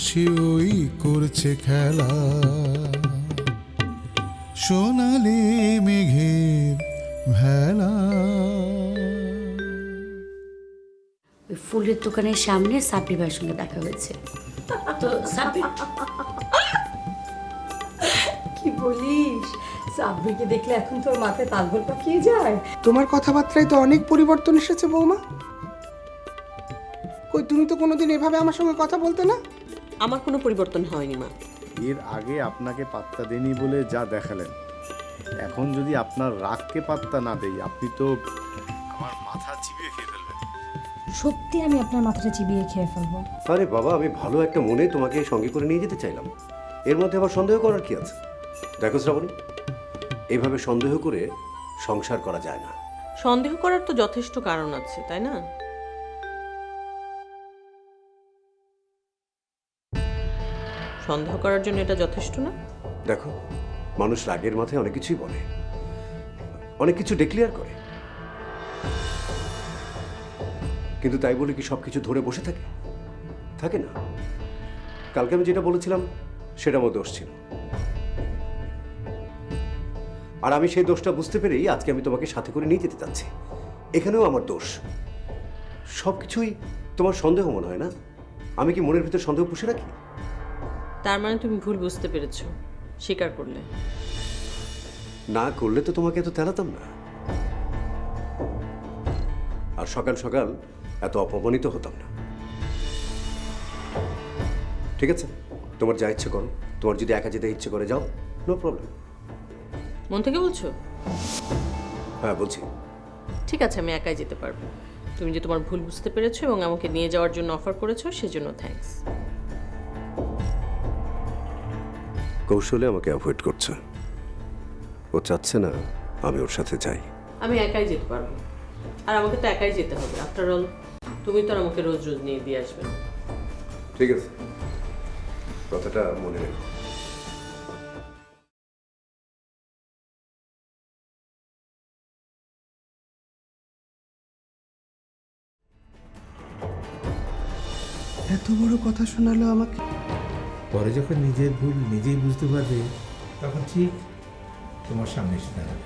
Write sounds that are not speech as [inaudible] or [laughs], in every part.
আকাশে ওই করছে খেলা। সোনালি মেঘের ভেলা। ওই ফুলের দোকানের সামনে সাপড়ি ভাইয়ের সঙ্গে দেখা হয়েছে। তো সাপড়ি কি বলিস? সাব্বিকে দেখলে এখন তোর মাথায় তালগোল পাকিয়ে যায়? তোমার কথাবার্তায় তো অনেক পরিবর্তন এসেছে বৌমা। কই তুমি তো কোনোদিন এভাবে আমার সঙ্গে কথা বলতে না? আমার কোনো পরিবর্তন হয়নি মা। এর আগে আপনাকে পাত্তা দেনি বলে যা দেখালেন। এখন যদি আপনার রাগকে পাত্তা না দেই আপনি তো আমার মাথা চিবিয়ে খেয়ে ফেলবেন। সত্যি আমি আপনার মাথাটা চিবিয়ে খেয়ে ফেলব। আরে বাবা আমি ভালো একটা মনে তোমাকে সঙ্গে করে নিয়ে যেতে চাইলাম। এর মধ্যে আবার সন্দেহ করার কি আছে? দেখো শ্রাবণী এইভাবে সন্দেহ করে সংসার করা যায় না। সন্দেহ করার তো যথেষ্ট কারণ আছে তাই না? সন্দেহ করার জন্য এটা যথেষ্ট না? দেখো, মানুষ রাগের মাথায় অনেক কিছুই বলে। অনেক কিছু ডিক্লেয়ার করে। কিন্তু তাই বলে কি সব কিছু ধরে বসে থাকে? থাকে না। কালকে আমি যেটা বলেছিলাম সেটা আমার দোষ ছিল। আর আমি সেই দোষটা বুঝতে পেরেই আজকে আমি তোমাকে সাথে করে নিয়ে যেতে চাচ্ছি। এখানেও আমার দোষ। সব কিছুই তোমার সন্দেহ মনে হয় না? আমি কি মনের ভিতর সন্দেহ পুষে রাখি? তার মানে তুমি ভুল বুঝতে পেরেছ। স্বীকার করলে। না করলে তো তোমাকে এত তেলাতাম না। আর সকাল সকাল এত অপমানিত হতাম না। ঠিক আছে তোমার যা ইচ্ছে করো। তোমার যদি একা যেতে ইচ্ছে করে যাও নো প্রবলেম মন থেকে বলছো? হ্যাঁ বলছি। ঠিক আছে আমি একাই যেতে পারব। তুমি যে তোমার ভুল বুঝতে পেরেছ এবং আমাকে নিয়ে যাওয়ার জন্য অফার করেছ সেজন্য থ্যাঙ্কস কৌশলে আমাকে অ্যাভয়েড করছে। ও চাচ্ছে না আমি ওর সাথে যাই। আমি একাই যেতে পারব। আর আমাকে তো একাই যেতে হবে। আফটার অল তুমি তো আমাকে রোজ রোজ নিয়ে দিয়ে আসবে না। ঠিক আছে। কথাটা মনে রেখো। এত বড় কথা শোনালো আমাকে। পরে যখন নিজের ভুল নিজেই বুঝতে পারবে তখন ঠিক তোমার সামনে এসে দাঁড়াবে।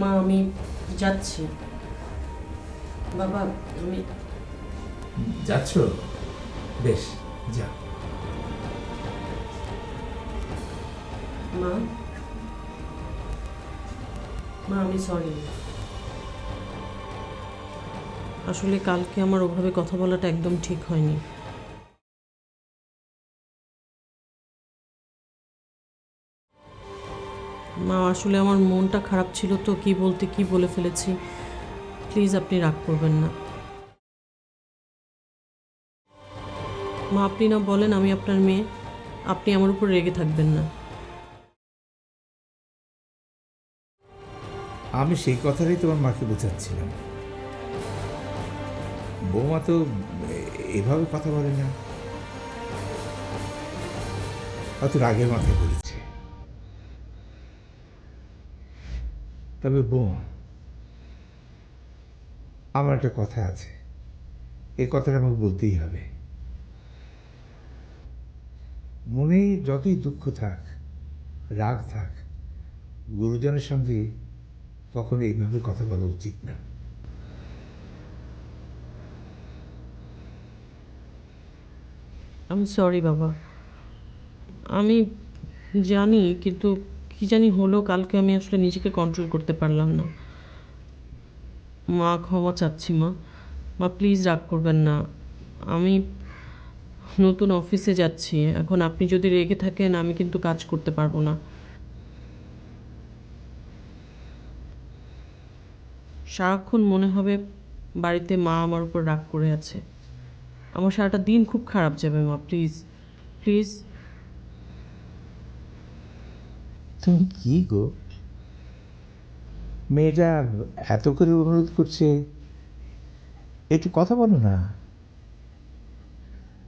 মা আমি যাচ্ছি। বাবা আমি যাচ্ছ? বেশ যা। মা? মা আমি সরি আসলে কালকে আমার ওভাবে কথা বলাটা একদম ঠিক হয়নি। মা, আসলে আমার মনটা খারাপ ছিল তো, কি বলতে, কি বলে ফেলেছি? প্লিজ আপনি রাগ করবেন না। মা, আপনি না বলেন আমি আপনার মেয়ে। আপনি আমার উপর রেগে থাকবেন না। আমি সেই কথাটাই তোমার মাকে বোঝাচ্ছিলাম। বৌমা তো এভাবে কথা বলে না। অত রাগের মাথায় বলেছে। তবে বৌমা আমার একটা কথা আছে। এই কথাটা আমাকে বলতেই হবে। মনে যতই দুঃখ থাক, রাগ থাক, গুরুজনের সঙ্গে কখনো এইভাবে কথা বলা উচিত না। আমি সরি বাবা। আমি জানি, কিন্তু কি জানি হলো, কালকে আমি আসলে নিজেকে কন্ট্রোল করতে পারলাম না। মা, ক্ষমা চাচ্ছি মা। মা প্লিজ রাগ করবেন না। আমি নতুন অফিসে যাচ্ছি। এখন আপনি যদি রেগে থাকেন, আমি কিন্তু কাজ করতে পারব না। সারাক্ষণ মনে হবে বাড়িতে মা আমার উপর রাগ করে আছে। আমার সারাটা দিন খুব খারাপ যাবে মা প্লিজ প্লিজ তুমি কি গো? মেয়েটা এত করে অনুরোধ করছে। একটু কথা বলো না।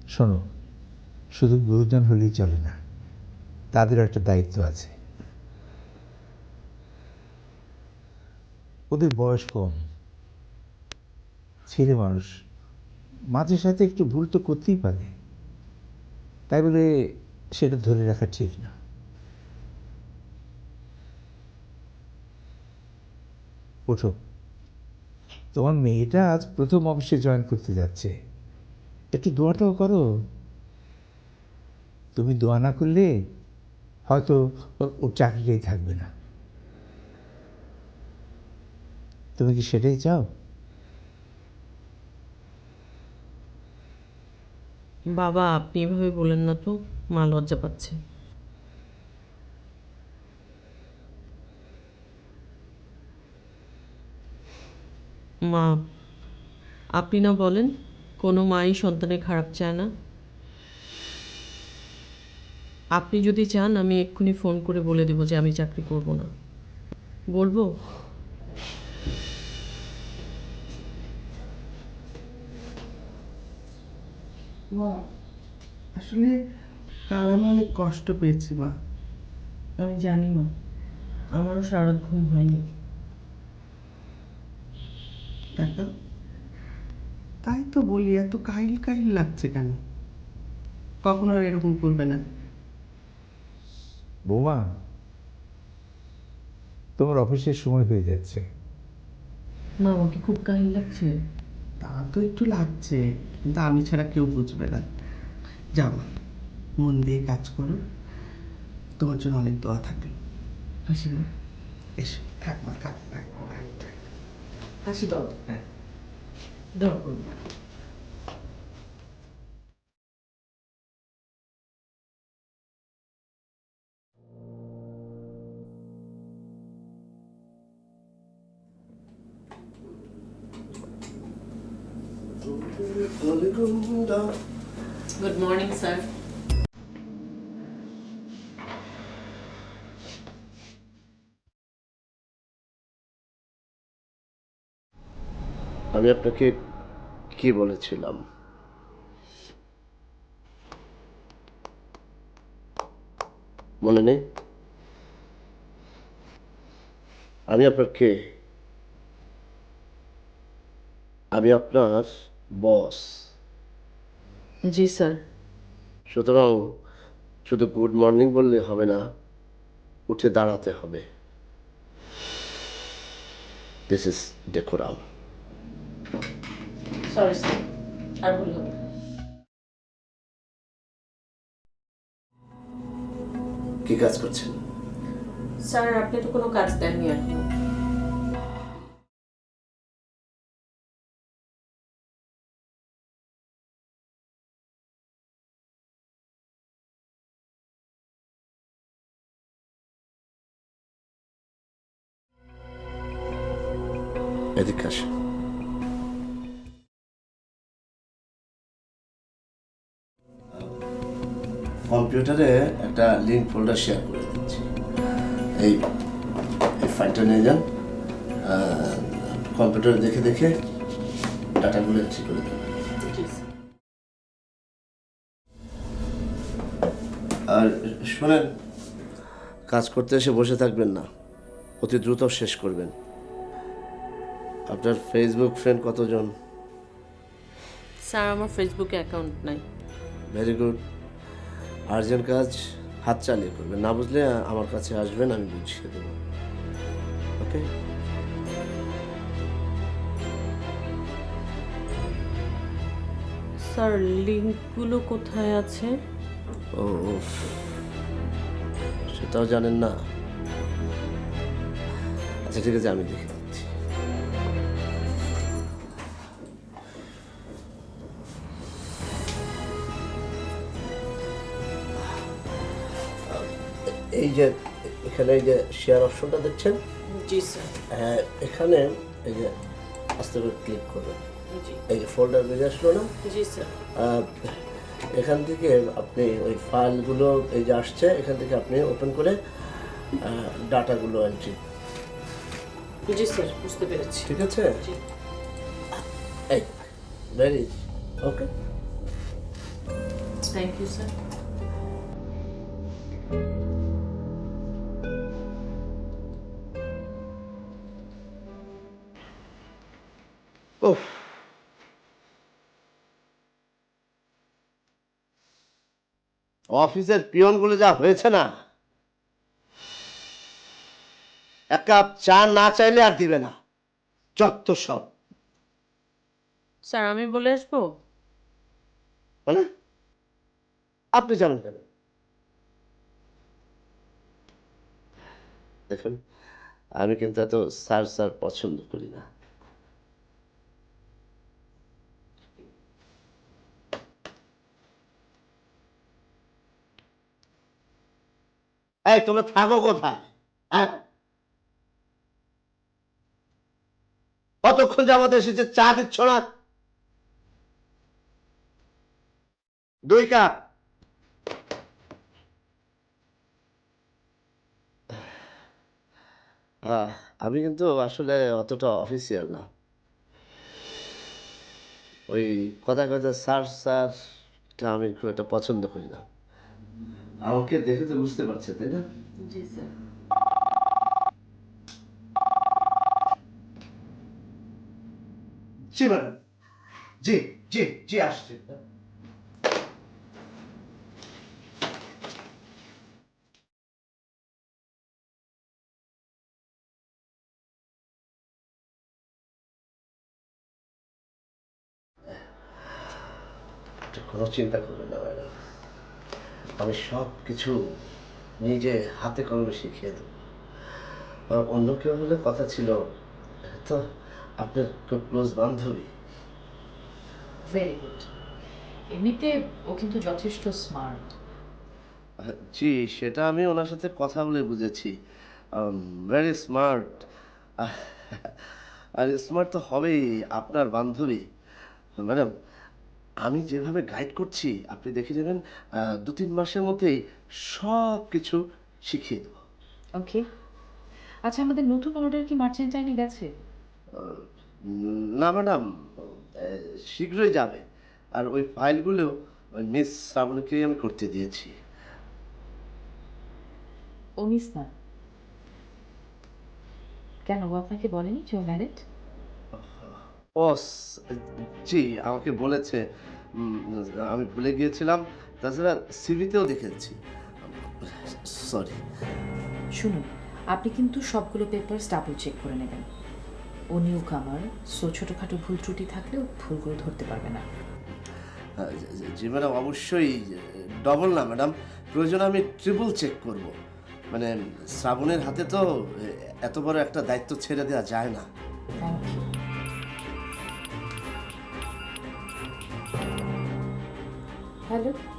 শোনো, শুধু গুরুজন হলেই চলে না, তাদেরও একটা দায়িত্ব আছে। ওদের বয়স কম। ছেলে মানুষ, মাঝে সাথে একটু ভুল তো করতেই পারে। তাই বলে সেটা ধরে রাখা ঠিক না। ওঠো। তোমার মেয়েটা আজ প্রথম অফিসে জয়েন করতে যাচ্ছে। একটু দোয়াটাও করো। তুমি দোয়া না করলে হয়তো ওর চাকরিটাই থাকবে না। তুমি কি সেটাই চাও? বাবা, আপনি এভাবে বলেন না তো, মা লজ্জা পাচ্ছে। মা, আপনি না বলেন কোনো মাই সন্তানের খারাপ চায় না। আপনি যদি চান, আমি এক্ষুনি ফোন করে বলে দেবো যে আমি চাকরি করব না। বলব? আসলে কাল আমি অনেক কষ্ট পেয়েছি মা। আমি জানি মা, আমারও সারা ঘুম হয়নি। দেখো [laughs] তাই তো বলি এত কাহিল কাহিল লাগছে কেন? কখনো আর এরকম করবে না। বৌমা তোমার অফিসের সময় হয়ে যাচ্ছে। মা আমাকে খুব কাহিল লাগছে। তা তো একটু লাগছে কিন্তু আমি ছাড়া কেউ বুঝবে না। যাও মা, মন দিয়ে কাজ করো। তোমার জন্য অনেক দোয়া থাকবে। হাসি মা। এসো থাক মা থাক থাক, থাক, থাক। হাসি দাও হ্যাঁ দোয়া আমি আপনাকে কি বলেছিলাম? মনে নেই? আমি আপনার কে আমি আপনার বস। জি স্যার। সুতরাং শুধু গুড মর্নিং বললে হবে না উঠে দাঁড়াতে হবে। This is decorum sorry sir আর ভুল হবে কি কাজ করছেন? স্যার আপনি তো কোনো কাজ দেননি এখনও কম্পিউটারে একটা লিঙ্ক ফোল্ডার শেয়ার করে দিচ্ছি। এই এই ফাইলটা নিয়ে যান। কম্পিউটারে দেখে দেখে ডাটাগুলো এন্ট্রি করে দেবেন আর শোনেন কাজ করতে এসে বসে থাকবেন না। অতি দ্রুত শেষ করবেন। আপনার ফেসবুক ফ্রেন্ড কতজন? স্যার আমার ফেসবুকে অ্যাকাউন্ট নাই। ভেরি গুড আর্জেন্ট কাজ হাত চালিয়ে করবেন। না বুঝলে আমার কাছে আসবেন আমি বুঝিয়ে দেবো। ওকে? স্যার লিঙ্কগুলো কোথায় আছে? ও। সেটাও জানেন না। আচ্ছা ঠিক আছে আমি দেখে। এই যে এখানে এই যে শেয়ার অপশনটা দেখছেন? জি স্যার এখানে এই যে আস্তে করে ক্লিক করবেন। জি। এই যে ফোল্ডার বেরিয়ে আসলো না? জি স্যার এখান থেকে আপনি ওই ফাইলগুলো এই যে আসছে এখান থেকে আপনি ওপেন করে ডাটাগুলো এন্ট্রি জি স্যার বুঝতে পেরেছি। ঠিক আছে? জি। এই very okay thank you sir উফ অফিসের পিয়নগুলো যা হয়েছে না এক কাপ চা না চাইলে আর দিবে না যত সব। স্যার আমি বলে আসব? মানে? আপনি জানেন কেন? দেখুন আমি কিন্তু এত স্যার স্যার পছন্দ করি না। এই তোমরা থাকো কোথায়? হ্যাঁ? কতক্ষণ যাবত এসেছে চা দিচ্ছ না? দুই কাপ। আহ, আমি কিন্তু আসলে অতটা অফিসিয়াল না। ওই কথা কথা স্যার স্যার আমি খুব একটা পছন্দ করি না। আমাকে দেখে তো বুঝতে পারছে তাই না? জি স্যার। জি ম্যাডাম। জি জি জি আসছে। চিন্তা করবেন না আমি সব কিছু নিজে হাতে কলমে শিখিয়ে দেবো। আর অন্য কেউ হলে কথা ছিল তো আপনার খুব ক্লোজ বান্ধবী। ভেরি গুড এমনিতে ও কিন্তু যথেষ্ট স্মার্ট জি সেটা আমি ওনার সাথে কথা বলে বুঝেছি। ভেরি স্মার্ট আর স্মার্ট তো হবেই আপনার বান্ধবী। ম্যাডাম আমি যেভাবে গাইড করছি আপনি দেখে যাবেন দু তিন মাসের মধ্যেই সব কিছু শিখিয়ে দেবো। ওকে আচ্ছা আমাদের নতুন অর্ডার কি মার্চেন্ট মার্চেন্টাইনে গেছে? না ম্যাডাম শীঘ্রই যাবে। আর ওই ফাইলগুলো ওই মিস শ্রাবণীকেই আমি করতে দিয়েছি। ও মিস না। কেন ও আপনাকে বলেনি যে ও ম্যারিড ও স- জি আমাকে বলেছে আমি ভুলে গিয়েছিলাম। তাছাড়া সিভিতেও দেখেছি। সরি শুনুন আপনি কিন্তু সবগুলো পেপার ডাবল চেক করে নেবেন। ও নিউ কামার সো ছোটোখাটো ভুল ত্রুটি থাকলেও ভুলগুলো ধরতে পারবে না। জি ম্যাডাম অবশ্যই ডবল না ম্যাডাম। প্রয়োজনে আমি ট্রিপল চেক করব। মানে শ্রাবণের হাতে তো এত বড় একটা দায়িত্ব ছেড়ে দেওয়া যায় না। Thank you Hello.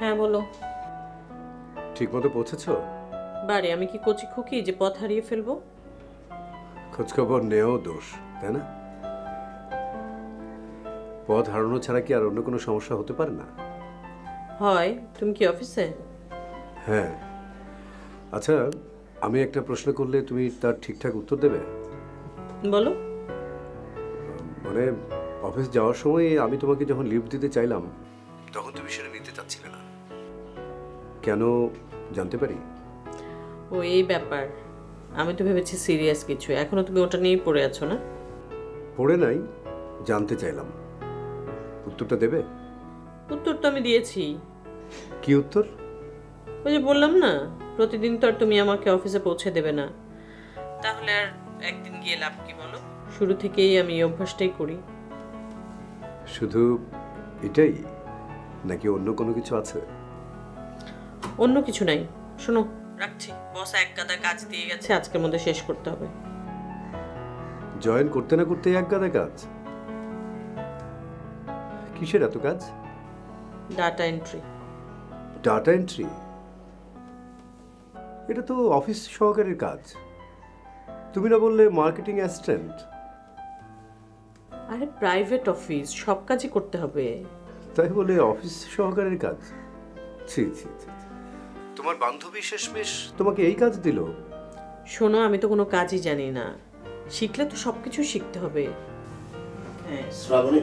হ্যাঁ বলো। ঠিক মতো পৌঁছেছো? বারে আমি কি কচি খুকি যে পথ হারিয়ে ফেলব? খোঁজখবর নেও দোষ তাই না? পথ হারানো ছাড়া কি আর অন্য কোনো সমস্যা হতে পারে না? হয়। তুমি কি অফিসে? হ্যাঁ। আচ্ছা আমি একটা প্রশ্ন করলে তুমি তার ঠিকঠাক উত্তর দেবে? বলো। মানে অফিস যাওয়ার সময় আমি তোমাকে যখন লিভ দিতে চাইলাম কেন জানতে পারি? ও এই ব্যাপার। আমি তো ভেবেছি সিরিয়াস কিছু। এখনও তুমি ওটা নিয়েই পড়ে আছো না? পড়ে নাই জানতে চাইলাম। উত্তরটা দেবে? উত্তর তো আমি দিয়েছি। কি উত্তর? ওই যে বললাম না প্রতিদিন তো আর তুমি আমাকে অফিসে পৌঁছে দেবে না। তাহলে আর একদিন গিয়ে লাভ কি বলো? শুরু থেকেই আমি এই অভ্যাসটাই করি। শুধু এটাই? নাকি অন্য কোনো কিছু আছে? অন্য কিছু নাই। শোনো রাখছি। বস এক গাদা কাজ দিয়ে গেছে আজকের মধ্যে শেষ করতে হবে। জয়েন করতে না করতে এক গাদা কাজ? কিসের এত কাজ? ডাটা এন্ট্রি ডাটা এন্ট্রি এটা তো অফিস সহকারীর কাজ। তুমি না বললে মার্কেটিং অ্যাসিস্ট্যান্ট আরে প্রাইভেট অফিস সব কাজই করতে হবে। তাই বলে অফিস সহকারীর কাজ? ছি ছি ছি। তোমার বান্ধবী শেষমেশ তোমাকে এই কাজ দিল? শোনো আমি তো কোনো কাজই জানি না। শিখলে তো সব কিছু শিখতে হবে। হ্যাঁ শ্রাবণী।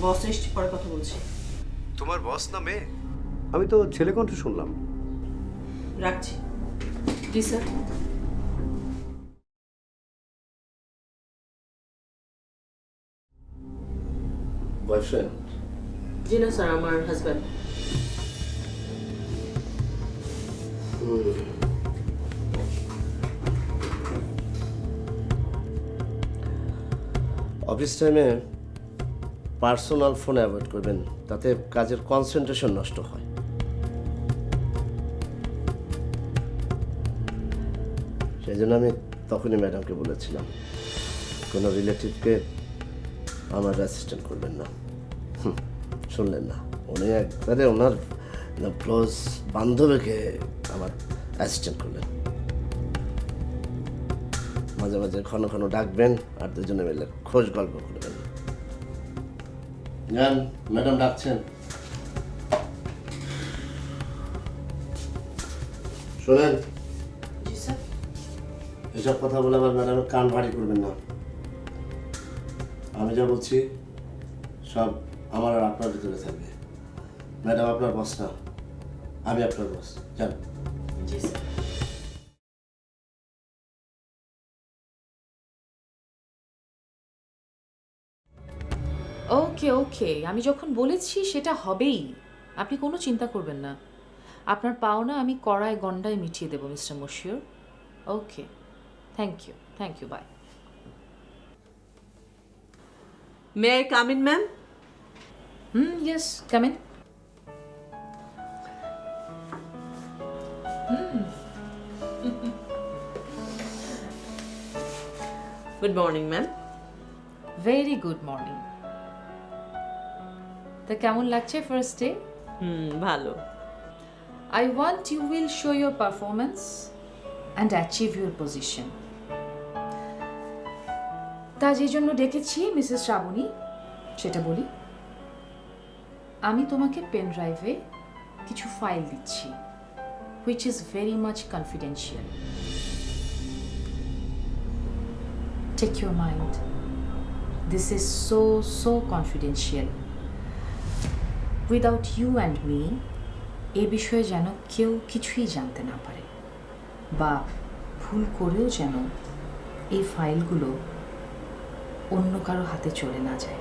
বস এসছি পরে কথা বলছি। তোমার বস না মেয়ে? আমি তো ছেলে কণ্ঠ শুনলাম। রাখছি। জি স্যার। বয়ফ্রেন্ড? জি না স্যার আমার হাজব্যান্ড অফিস টাইমে পার্সোনাল ফোন অ্যাভয়েড করবেন, তাতে কাজের কনসেন্ট্রেশন নষ্ট হয়। সেই জন্য আমি তখনই ম্যাডামকে বলেছিলাম, কোনো রিলেটিভকে আমার অ্যাসিস্ট্যান্ট করবেন না। শুনলেন না। উনি একবারে ওনার ক্লোজ বান্ধবীকে আমার অ্যাসিস্ট্যান্ট করলেন। মাঝে মাঝে ঘন ঘন ডাকবেন আর দুজনে মিলে খোঁজ গল্প করবেন। যান ম্যাডাম ডাকছেন। শোনেন। এসব কথা বলে আবার ম্যাডামের কান ভারী করবেন না। আমি যা বলছি সব আমার আর আপনার ভিতরে থাকবে। ম্যাডাম আপনার বস না। আমি আপনার বস যান। জি স্যার ওকে ওকে আমি যখন বলেছি সেটা হবেই। আপনি কোনো চিন্তা করবেন না। আপনার পাওনা আমি কড়ায় গন্ডায় মিটিয়ে দেবো mister Moshiur. Okay thank you thank you bye may I come in ma'am hmm yes come in good morning ma'am very good morning তা কেমন লাগছে ফার্স্ট ডে হুম ভালো. I want you will show your performance and achieve your position. তা যে জন্য ডেকেছি Mrs Shrabani সেটা বলি। আমি তোমাকে পেন ড্রাইভে কিছু ফাইল দিচ্ছি। Which is very much confidential take your mind this is so so confidential without you and me এ বিষয়ে যেন কেউ কিছুই জানতে না পারে বা ভুল করেও যেন এই ফাইলগুলো অন্য কারও হাতে চলে না যায়।